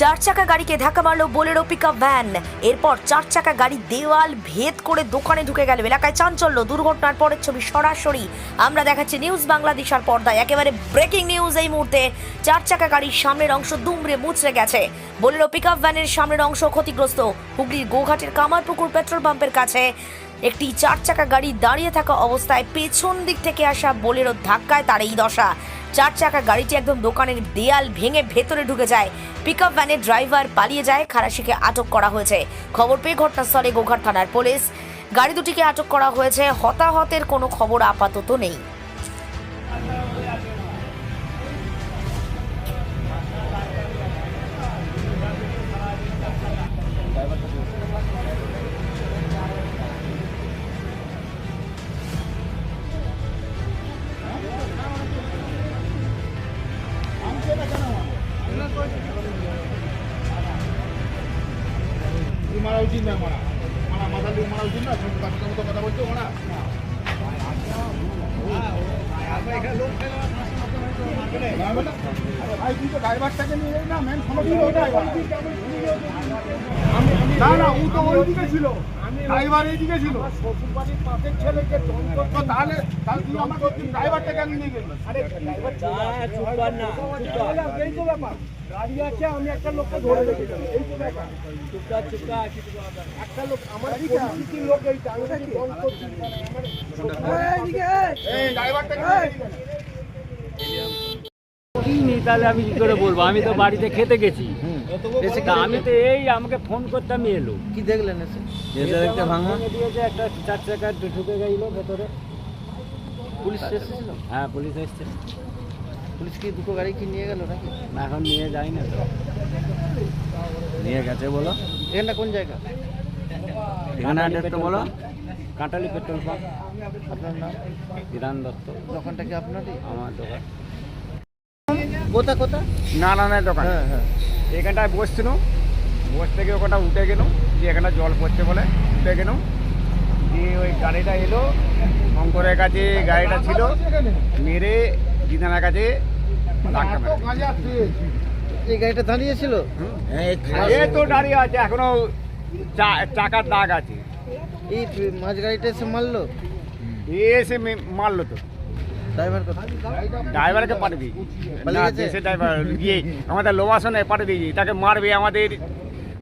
চার চাকা গাড়িকে ধাক্কা মারলো বোলেরো পিক ভ্যান এরপর চার চাকা গাড়ি দেওয়াল ভেদ করে দোকানে ঢুকে গেল। এলাকায় চাঞ্চল্য, দুর্ঘটনার পরের ছবি সরাসরি। আমরা দেখাচ্ছি নিউজ বাংলাদেশের পর্দায়। একেবারে ব্রেকিং নিউজ এই মুহূর্তে। চার চাকা গাড়ির সামনের অংশ দুমড়ে মুচড়ে গেছে। বোলেরো পিক ভ্যানের সামনের অংশ ক্ষতিগ্রস্ত। হুগলির গোঘাটের কামারপুকুর পেট্রোল পাম্পের কাছে। একটি চার চাকা গাড়ি দাঁড়িয়ে থাকা অবস্থায় পেছন দিক থেকে আসা বোলেরো ধাক্কায় তার এই দশা। চার চাকা গাড়িটি একদম দোকানের দেয়াল ভেঙে ভেতরে ঢুকে যায়। পিক আপ ভ্যানের ড্রাইভার পালিয়ে যায় খারাসিকে আটক করা হয়েছে। খবর পেয়ে ঘটনাস্থলে গোঘাট থানার পুলিশ। গাড়ি দুটিকে আটক করা হয়েছে, হতাহতের কোনো খবর আপাতত নেই। তুই মারা উচিত না মারা মারা মাথা দিয়ে মারা উচিত না ছোট বাচ্চার মতো কথা বলছো মারা ভাই তুই তো ড্রাইভারটাকে নিয়ে যাই না মেন না না ও তো ওইদিকে ছিল। ড্রাইভার এইদিকে ছিল। শ্বশুরবাড়ির পাশের ছেলেকে তাহলে তাহলে তুই আমাকে ড্রাইভারটাকে আমি নিয়ে গেলি? আরে এই তো ব্যাপার। গাড়ি আছে আমি একটা লোককে ধরে রেখেছি এই তো ব্যাপার। একটা লোক আমার লোক বন্ধ এই ড্রাইভারটাকে নিয়ে গেলি। তাহলে আমি কি করে বলব? আমি তো বাড়িতে খেতে গেছি। তা আমি তো এই আমাকে ফোন করতে আমি এলো। কি দেখলেন এসে? ভাঙা? দিয়েছে একটা চার চাকা ঢুকে গেল ভেতরে। পুলিশ এসেছিল হ্যাঁ পুলিশ এসছে। পুলিশ কি দুটো গাড়ি কি নিয়ে গেল নাকি? এখন নিয়ে যাই না তো। নিয়ে গেছে বলো। এখানটা কোন জায়গা? অ্যাড্রেসটা বলো। Kantali petrol pump. আপনার নাম? বিধান দত্ত। দোকানটা কি আপনারই? আমার দোকান। কোথা কোথা? নারায়ণের দোকান। হ্যাঁ হ্যাঁ। এখানটায় বসছিল বস থেকে ওখানটা উঠে গেল দিয়ে এখানে জল পড়ছে বলে উঠে গেল দিয়ে ওই গাড়িটা এলো শঙ্করের কাছে গাড়িটা ছিল মেরে দিদানার কাছে। এই গাড়িটা দাঁড়িয়েছিল এ তো দাঁড়িয়ে আছে এখনও চাকার দাগ আছে। এই মাঝ গাড়িটা এসে মারলো? এসে মারলো তো। ড্রাইভার ড্রাইভারকে পাঠিয়ে দিয়েছি ড্রাইভার গিয়ে আমাদের লোবাসনে পাঠিয়ে দিয়েছি তাকে মারবে আমাদের